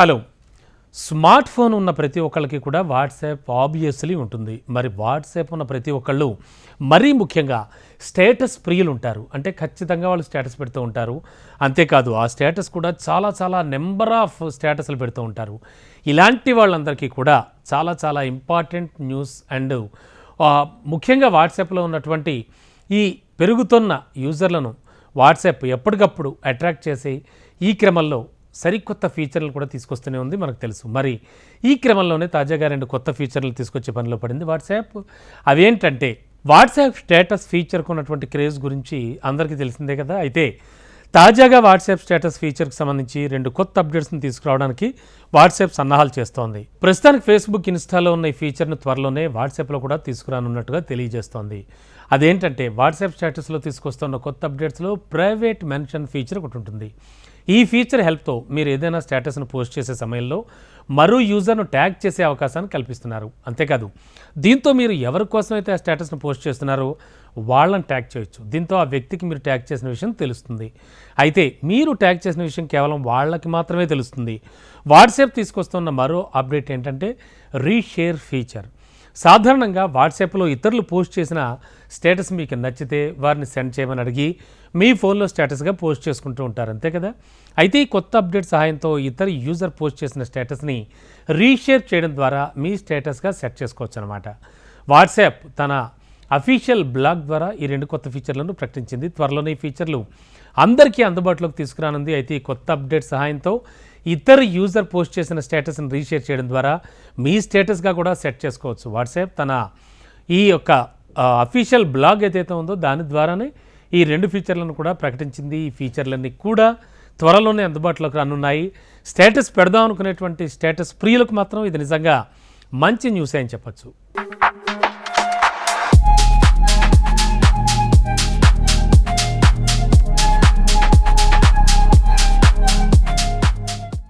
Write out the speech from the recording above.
Hello. Smart phone ఉన్న ప్రతి ఒక్కళ్ళకి కూడా వాట్సాప్ ఆబ్వియస్లీ ఉంటుంది. మరి వాట్సాప్ ఉన్న ప్రతి ఒక్కళ్ళు మరీ ముఖ్యంగా స్టేటస్ ప్రియులు ఉంటారు. అంటే ఖచ్చితంగా వాళ్ళు స్టేటస్ పెడుతూ ఉంటారు. అంతేకాదు ఆ స్టేటస్ కూడా చాలా చాలా నెంబర్ ఆఫ్ స్టేటస్లు పెడుతూ ఉంటారు. ఇలాంటి వాళ్ళందరికీ కూడా చాలా చాలా ఇంపార్టెంట్ న్యూస్ అండ్ ముఖ్యంగా వాట్సాప్లో ఉన్నటువంటి ఈ పెరుగుతున్న యూజర్లను వాట్సాప్ ఎప్పటికప్పుడు అట్రాక్ట్ చేసి ఈ క్రమంలో సరికొత్త ఫీచర్లు కూడా తీసుకొస్తూనే ఉంది మనకు తెలుసు. మరి ఈ క్రమంలోనే తాజాగా రెండు కొత్త ఫీచర్లు తీసుకొచ్చే పనిలో పడింది వాట్సాప్. అవేంటంటే వాట్సాప్ స్టేటస్ ఫీచర్కు ఉన్నటువంటి క్రేజ్ గురించి అందరికీ తెలిసిందే కదా. అయితే తాజాగా వాట్సాప్ స్టేటస్ ఫీచర్కి సంబంధించి రెండు కొత్త అప్డేట్స్ని తీసుకురావడానికి వాట్సాప్ సన్నాహాలు చేస్తోంది. ప్రస్తుతానికి ఫేస్బుక్ ఇన్స్టాలో ఉన్న ఈ ఫీచర్ను త్వరలోనే వాట్సాప్లో కూడా తీసుకురానున్నట్టుగా తెలియజేస్తోంది. అదేంటంటే వాట్సాప్ స్టేటస్లో తీసుకొస్తున్న కొత్త అప్డేట్స్లో ప్రైవేట్ మెన్షన్ ఫీచర్ ఒకటి ఉంటుంది. ఈ ఫీచర్ హెల్ప్తో మీరు ఏదైనా స్టేటస్ను పోస్ట్ చేసే సమయంలో మరో యూజర్ను ట్యాగ్ చేసే అవకాశాన్ని కల్పిస్తున్నారు. అంతేకాదు దీంతో మీరు ఎవరి కోసం అయితే ఆ స్టేటస్ను పోస్ట్ చేస్తున్నారో వాళ్ళని ట్యాగ్ చేయొచ్చు. దీంతో ఆ వ్యక్తికి మీరు ట్యాగ్ చేసిన విషయం తెలుస్తుంది. అయితే మీరు ట్యాగ్ చేసిన విషయం కేవలం వాళ్ళకి మాత్రమే తెలుస్తుంది. వాట్సాప్ తీసుకొస్తున్న మరో అప్డేట్ ఏంటంటే రీషేర్ ఫీచర్ సాధారణంగా వాట్సాప్లో ఇతరులు పోస్ట్ చేసిన స్టేటస్ మీకు నచ్చితే వారిని సెండ్ చేయమని అడిగి మీ ఫోన్లో స్టేటస్గా పోస్ట్ చేసుకుంటూ ఉంటారు అంతే కదా? అయితే ఈ కొత్త అప్డేట్ సహాయంతో ఇతర యూజర్ పోస్ట్ చేసిన స్టేటస్ని రీషేర్ చేయడం ద్వారా మీ స్టేటస్గా సెట్ చేసుకోవచ్చు అనమాట వాట్సాప్ తన అఫీషియల్ బ్లాగ్ ద్వారా ఈ రెండు కొత్త ఫీచర్లను ప్రకటించింది. త్వరలోనే ఈ ఫీచర్లు అందరికీ అందుబాటులోకి తీసుకురానుంది. అయితే ఈ కొత్త అప్డేట్ సహాయంతో ఇతర యూజర్ పోస్ట్ చేసిన స్టేటస్ని రీషేర్ చేయడం ద్వారా మీ స్టేటస్గా కూడా సెట్ చేసుకోవచ్చు. వాట్సాప్ తన ఈ యొక్క అఫీషియల్ బ్లాగ్ ఏదైతే ఉందో దాని ద్వారానే ఈ రెండు ఫీచర్లను కూడా ప్రకటించింది. ఈ ఫీచర్లన్నీ కూడా త్వరలోనే అందుబాటులోకి రానున్నాయి. స్టేటస్ పెడదాం అనుకునేటువంటి స్టేటస్ ప్రియులకు మాత్రం ఇది నిజంగా మంచి న్యూస్ అని చెప్పొచ్చు.